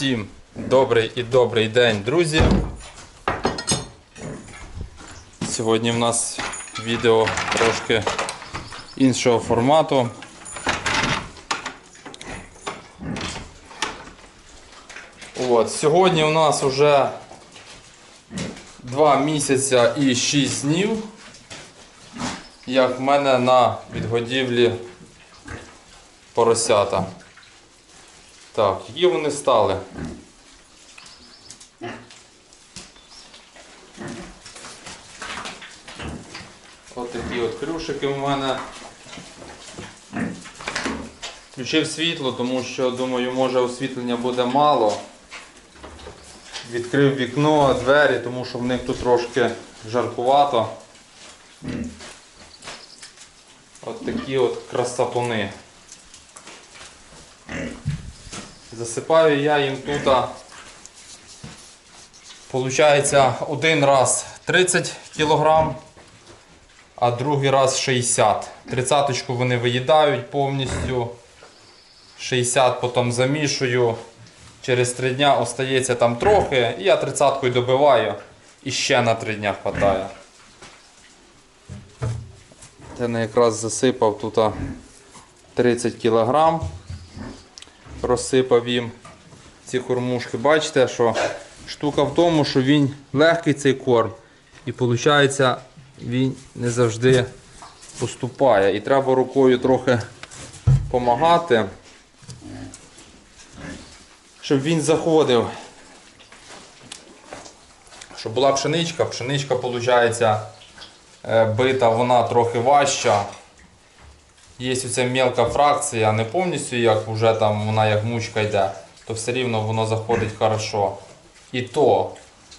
Всім добрий і добрий день, друзі. Сьогодні в нас відео трошки іншого формату. От, сьогодні у нас вже 2 місяця і 6 днів, як в мене на відгодівлі поросята. Так, які вони стали? Ось такі от крюшики в мене. Включив світло, тому що думаю, може освітлення буде мало. Відкрив вікно, двері, тому що в них тут трошки жаркувато. От такі от красапуни. Засипаю я їм тут. Получається один раз 30 кг, а другий раз 60 Тридцяточку вони виїдають повністю. 60 потім замішую. Через 3 дня остається там трохи, і я тридцяткою добиваю і ще на 3 дня хватає. Я якраз засипав тут 30 кг розсипав їм ці кормушки. Бачите, що штука в тому, що він легкий цей корм. І виходить, він не завжди поступає. І треба рукою трохи допомагати, щоб він заходив. Щоб була пшеничка, пшеничка виходить бита, вона трохи важча. Є оця мелка фракція, не повністю як вже там вона як мучка йде, то все рівно воно заходить хорошо. І то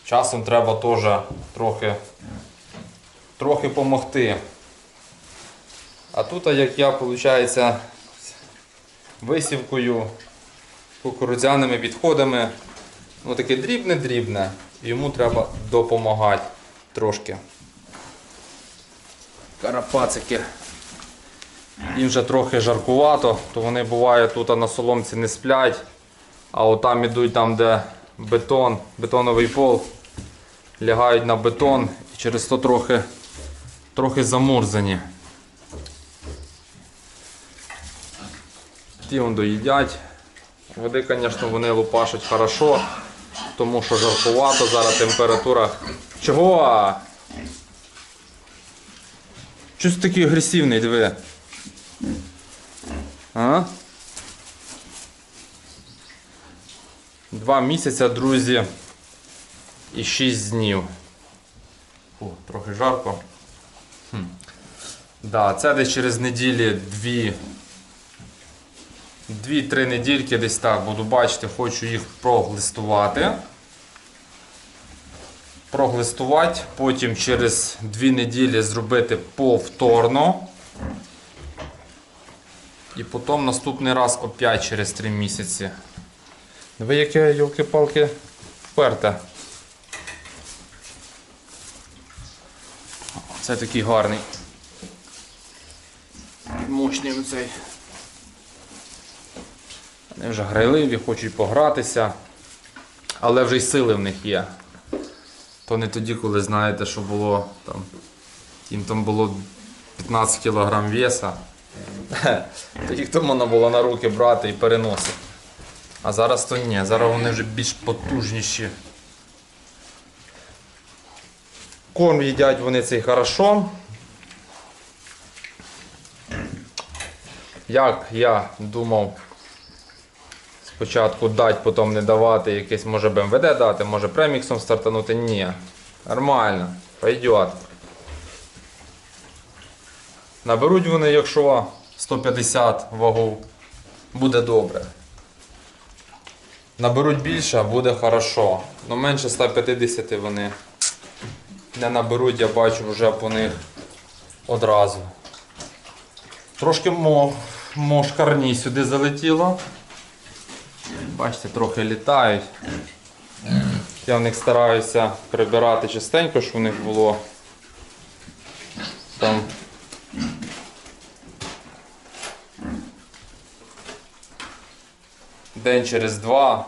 часом треба теж трохи трохи помогти. А тут, як я, виходить, висівкою, кукурудзяними відходами, ну таке дрібне-дрібне, йому треба допомагати трошки. Карапацики. Їм вже трохи жаркувато, то вони буває тут на соломці не сплять, а отам ідуть там, де бетон, бетоновий пол, лягають на бетон і через то трохи, трохи замурзані. Ті вон доїдять. Води, звісно, вони лупашать хорошо, тому що жаркувато, зараз температура. Чого? Щось такий агресивний, диви. А? Два місяця, друзі, і шість днів. О, трохи жарко. Хм. Да, це десь через неділі дві. Дві-три недільки десь так буду бачити, хочу їх проглистувати. Проглистувати, потім через дві неділі зробити повторно. І потім наступний раз опять через 3 місяці. Ви яке йолки-палки вперте. Це такий гарний. Мощний цей. Вони вже грайливі, хочуть погратися, але вже й сили в них є. То не тоді, коли знаєте, що було там, їм там було 15 кг веса. Тоді хто можна було на руки брати і переносити. А зараз то ні, зараз вони вже більш потужніші. Корм їдять вони цей хорошо. Як я думав спочатку дати, потім не давати, якесь може БМВД дати, може преміксом стартанути, ні. Нормально, пойдет. Наберуть вони, якщо 150 вагу, буде добре. Наберуть більше, буде хорошо. Но менше 150 вони не наберуть, я бачу вже по них одразу. Трошки мошкарні сюди залетіло. Бачите, трохи літають. Я в них стараюся прибирати частенько, щоб в них було там день через два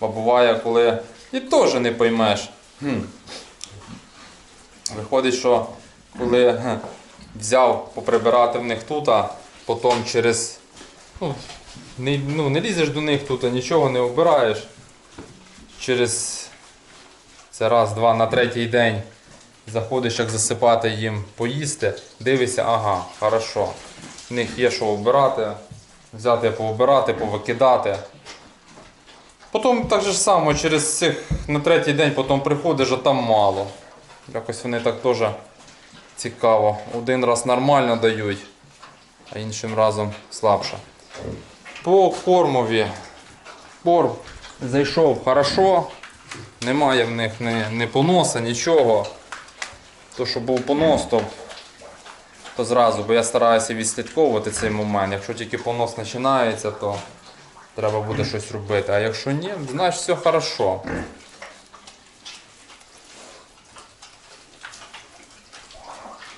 А буває, коли і теж не поймеш. Хм. Виходить, що коли ге, взяв поприбирати в них тут, а потім через. Ну, не, ну, не лізеш до них тут, а нічого не обираєш. Через це раз, два, на третій день заходиш, як засипати їм поїсти, дивишся, ага, хорошо. В них є що обирати, взяти, пообирати, повикидати. Потім так же само, через цих на третій день потім приходиш, а там мало. Якось вони так теж цікаво. Один раз нормально дають, а іншим разом слабше. По кормові. Корм зайшов хорошо. Немає в них ні, ні поноса, нічого. То, що був понос, то, то зразу, бо я стараюся відслідковувати цей момент. Якщо тільки понос починається, то треба буде щось робити. А якщо ні, значить все хорошо.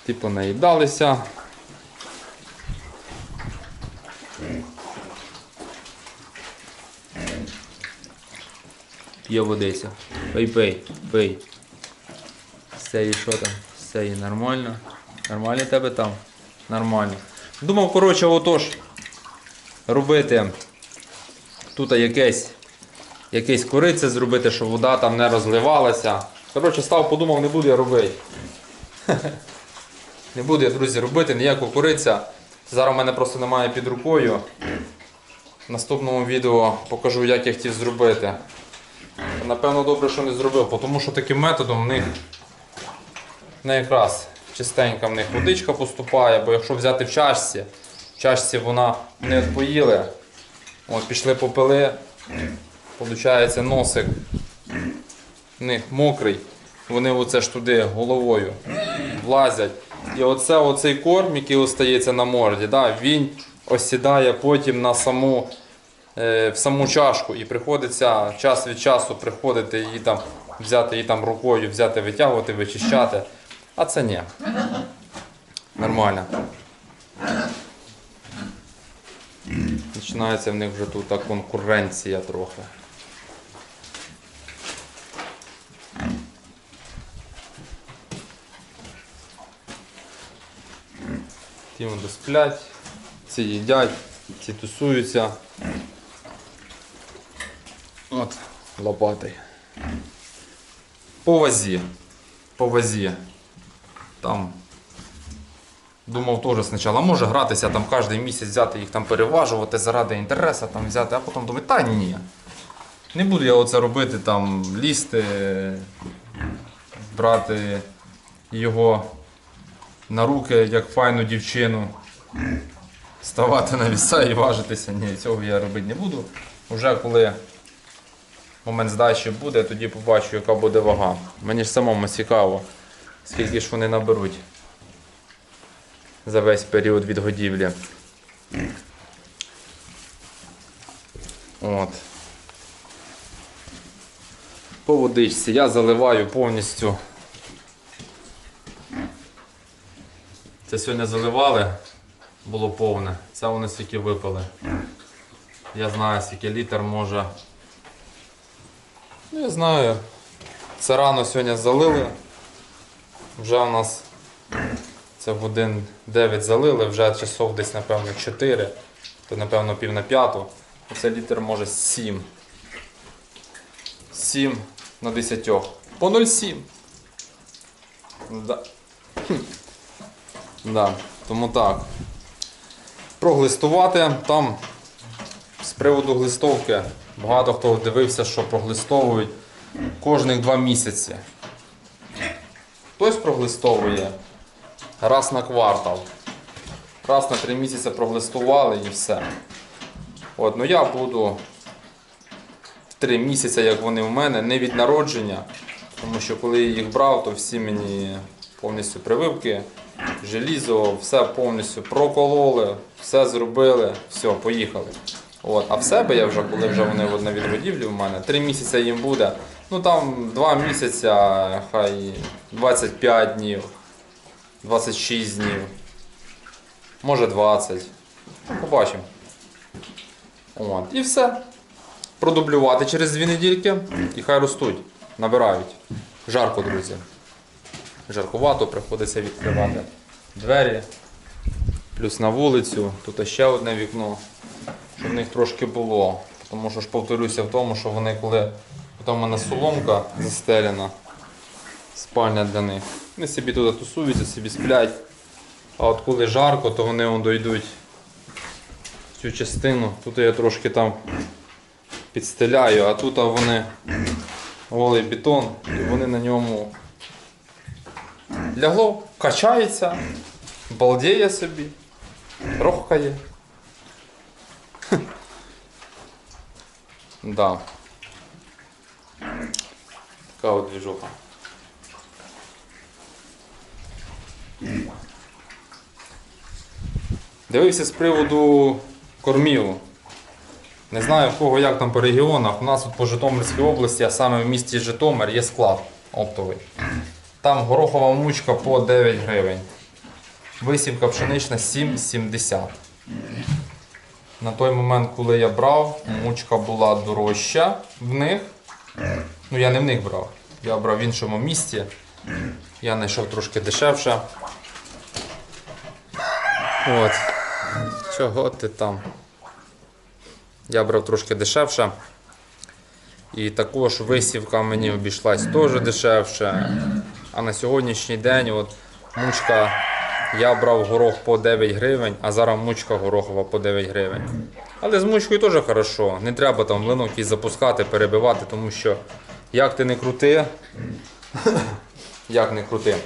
Типу наїдалися. П'є водиця. Пий, пий. Все і що там? Все і нормально. Нормально тебе там? Нормально. Думав, коротше, отож робити тут якесь, якесь корице зробити, щоб вода там не розливалася. Коротше, став, подумав, не буду я робити. Не буду я, друзі, робити ніякого кориця. Зараз в мене просто немає під рукою. В наступному відео покажу, як я хотів зробити. Напевно, добре, що не зробив, тому що таким методом в них не якраз чистенька в них водичка поступає, бо якщо взяти в чашці, в чашці вона не поїли, от пішли попили, виходить носик в них мокрий, вони оце ж туди головою влазять. І оце оцей корм, який остається на морді, да, він осідає потім на саму е, в саму чашку і приходиться час від часу приходити її там, взяти її там рукою, взяти, витягувати, вичищати. А це ні. Нормально. Починається в них вже тут конкуренція трохи. Ті вони сплять, ці їдять, ці тусуються. От, лопатий. По вазі. По вазі. Там. Думав теж спочатку, може гратися там кожен місяць взяти їх там переважувати заради інтересу, там взяти, а потім думаю, та ні. Не буду я оце робити, там лізти, брати його на руки, як файну дівчину, ставати на віса і важитися. Ні, цього я робити не буду. Уже коли момент здачі буде, тоді побачу, яка буде вага. Мені ж самому цікаво, скільки ж вони наберуть за весь період відгодівлі. От. По водичці я заливаю повністю. Це сьогодні заливали, було повне. Це вони скільки випили. Я знаю, скільки літр може. Ну, я знаю. Це рано сьогодні залили. Вже у нас це в годин 9 залили, вже часов десь, напевно, 4, то напевно пів на п'яту. Це літр може 7. 7 на 10. По 0,7. Да. Да. Тому так. Проглистувати там з приводу глистовки. Багато хто дивився, що проглистовують кожних 2 місяці. Хтось проглистовує раз на квартал. Раз на 3 місяці проглистували і все. От, ну я буду в 3 місяці, як вони в мене, не від народження. Тому що коли я їх брав, то всі мені повністю прививки, желізо, все повністю прокололи, все зробили, все, поїхали. От. А в себе я вже, коли вже вони на відгодівлі в мене, 3 місяці їм буде. Ну там 2 місяці, хай 25 днів, 26 днів, може 20. Ну, Побачимо. От. І все. продублювати через дві недільки і хай ростуть, набирають. Жарко, друзі. Жаркувато, приходиться відкривати двері. Плюс на вулицю. Тут ще одне вікно, щоб в них трошки було. Тому що ж повторюся в тому, що вони коли там у мене соломка застелена, спальня для них. Вони собі туди тусуються, собі сплять. А от коли жарко, то вони вон дойдуть в цю частину. Тут я трошки там підстеляю, а тут вони голий бетон, і вони на ньому лягло, качається, балдіє собі, рохкає. Да. Така от движуха. Дивився з приводу кормів. Не знаю в кого як там по регіонах. У нас тут по Житомирській області, а саме в місті Житомир, є склад оптовий. Там горохова мучка по 9 гривень. Висівка пшенична 7,70. На той момент, коли я брав, мучка була дорожча в них. Ну я не в них брав. Я брав в іншому місті. Я знайшов трошки дешевше. От. Чого ти там? Я брав трошки дешевше. І також висівка мені обійшлась теж дешевше. А на сьогоднішній день от мучка я брав горох по 9 гривень, а зараз мучка горохова по 9 гривень. Але з мучкою теж хорошо. Не треба там млинок якийсь запускати, перебивати, тому що як ти не крути, як не крути.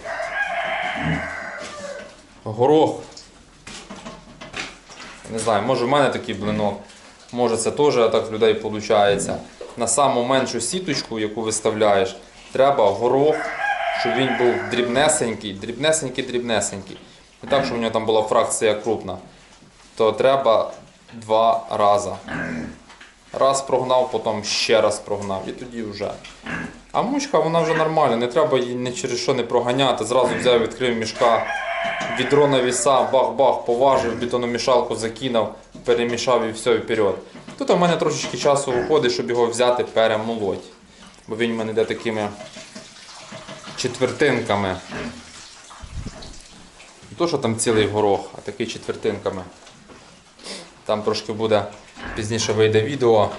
Горох не знаю, може в мене такий блинок, може це теж так в людей виходить. На саму меншу сіточку, яку виставляєш, треба горох, щоб він був дрібнесенький, дрібнесенький, дрібнесенький. Не так, щоб у нього там була фракція крупна. То треба два рази. Раз прогнав, потім ще раз прогнав і тоді вже. А мучка вона вже нормальна, не треба її ні через що не проганяти. Зразу взяв, відкрив мішка, відро на віса, бах-бах, поважив, бетономішалку закинув, перемішав і все, вперед. Тут у мене трошечки часу виходить, щоб його взяти перемолоть. Бо він в мене йде такими четвертинками. То, що там цілий горох, а такий четвертинками. Там трошки буде пізніше вийде відео.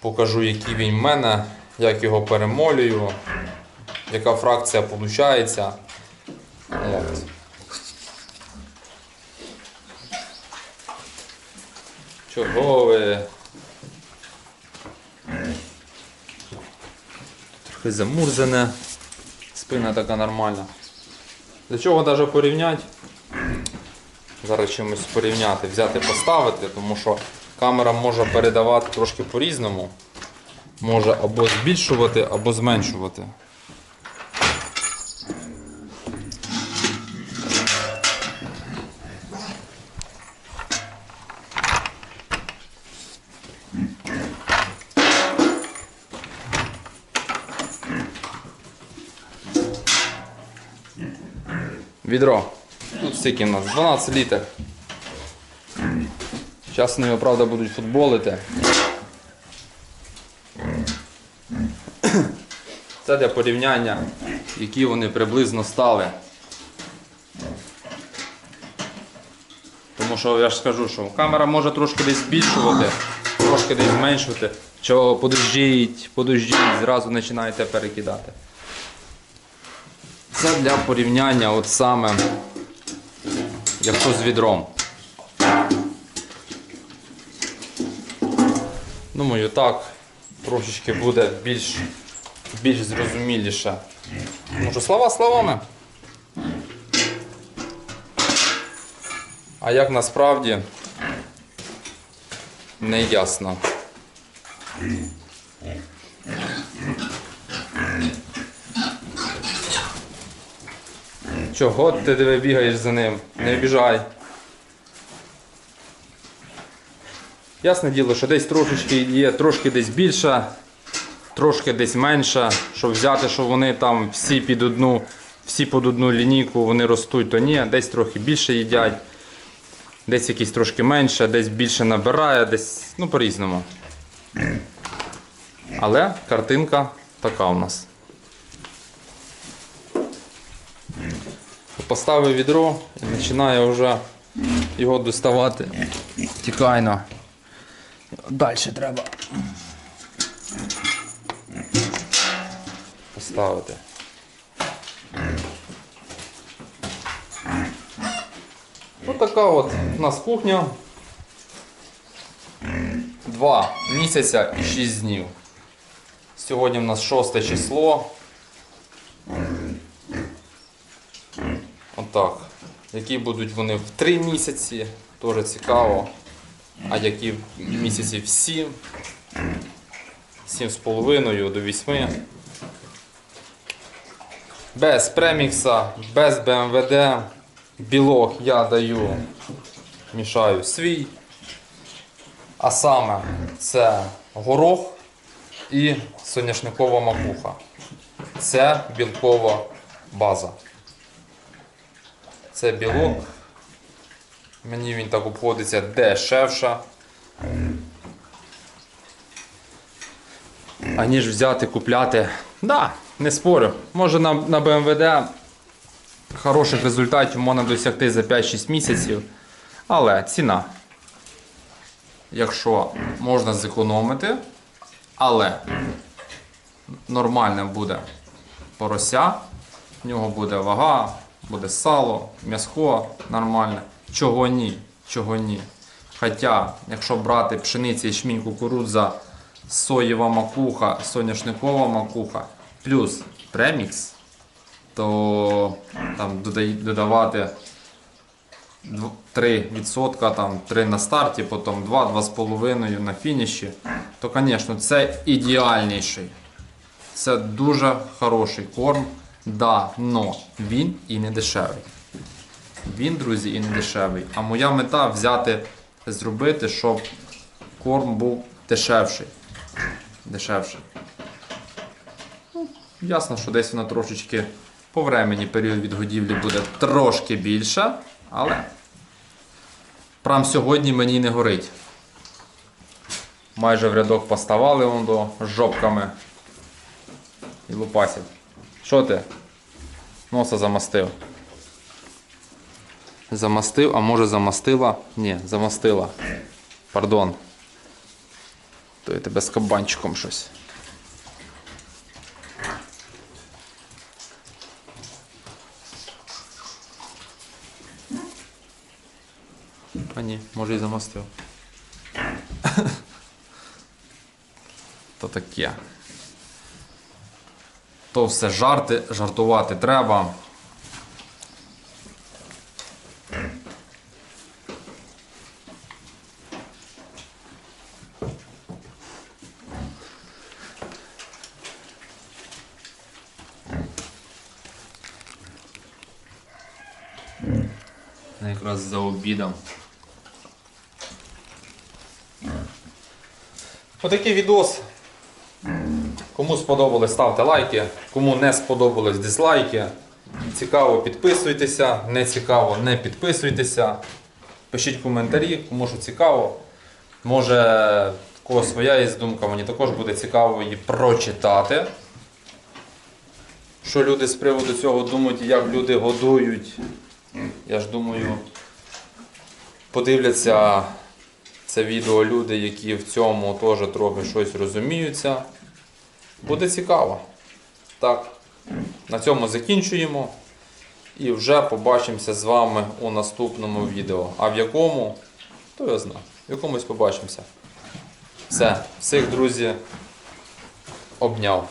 Покажу, який він в мене, як його перемолюю, яка фракція виходить. От. Чого ви? Трохи замурзане, спина така нормальна. Для чого навіть порівняти? Зараз чимось порівняти, взяти, поставити, тому що камера може передавати трошки по-різному. Може або збільшувати, або зменшувати. Відро. Тут стільки в нас 12 літрів. Зараз вони, правда, будуть футболити. Це для порівняння, які вони приблизно стали. Тому що я ж скажу, що камера може трошки десь збільшувати, трошки десь зменшувати. Що подождіть, подождіть, зразу починаєте перекидати. Це для порівняння от саме, якщо з відром. Думаю, так трошечки буде більш, більш зрозуміліше. Може, слова словами. А як насправді не ясно. Чого ти диви бігаєш за ним? Не біжай. Ясне діло, що десь трошечки є, трошки десь більша, трошки десь менша. Щоб взяти, що вони там всі під одну, всі під одну лінійку вони ростуть, то ні, десь трохи більше їдять, десь якісь трошки менше, десь більше набирає, десь ну по-різному. Але картинка така у нас. Поставив відро і починає вже його доставати. Тікайно. Далі треба. Поставити. Ось така от у нас кухня. Два місяця і 6 днів. Сьогодні в нас 6 число. Отак. Які будуть вони в 3 місяці, теж цікаво. А які в місяці в 7. 7,5 до 8. Без премікса, без БМВД. Білок я даю, мішаю свій. А саме це горох і соняшникова макуха. Це білкова база. Це білок. Мені він так обходиться дешевше. Аніж взяти, купляти. Да, не спорю. Може на, на БМВД хороших результатів можна досягти за 5-6 місяців. Але ціна. Якщо можна зекономити, але нормальне буде порося, в нього буде вага, буде сало, м'яско нормальне. Чого ні? Чого ні? Хоча, якщо брати пшениці, ячмінь, кукурудза, соєва макуха, соняшникова макуха, плюс премікс, то там додавати 3%, там 3 на старті, потім 2, 2,5 на фініші, то, звісно, це ідеальніший. Це дуже хороший корм. Да, но він і не дешевий. Він, друзі, і не дешевий. А моя мета взяти, зробити, щоб корм був дешевший. Дешевший. Ну, ясно, що десь воно трошечки по времені період відгодівлі буде трошки більше, але прям сьогодні мені не горить. Майже в рядок поставали вон до жопками і лупасять. Що ти? Носа замастив. Замастив, а може замастила? Ні, замастила. Пардон. То я тебе з кабанчиком щось. А ні, може і замастив. То таке. То все жарти, жартувати треба. Якраз за обідом. Отакий відос. Кому сподобалось, ставте лайки. Кому не сподобалось, дизлайки. Цікаво, підписуйтеся. Не цікаво, не підписуйтеся. Пишіть коментарі, кому що цікаво. Може, в кого своя є думка, мені також буде цікаво її прочитати. Що люди з приводу цього думають, як люди годують. Я ж думаю, подивляться це відео люди, які в цьому теж трохи щось розуміються. Буде цікаво. Так, на цьому закінчуємо. І вже побачимося з вами у наступному відео. А в якому, то я знаю. В якомусь побачимося. Все, всіх друзі обняв.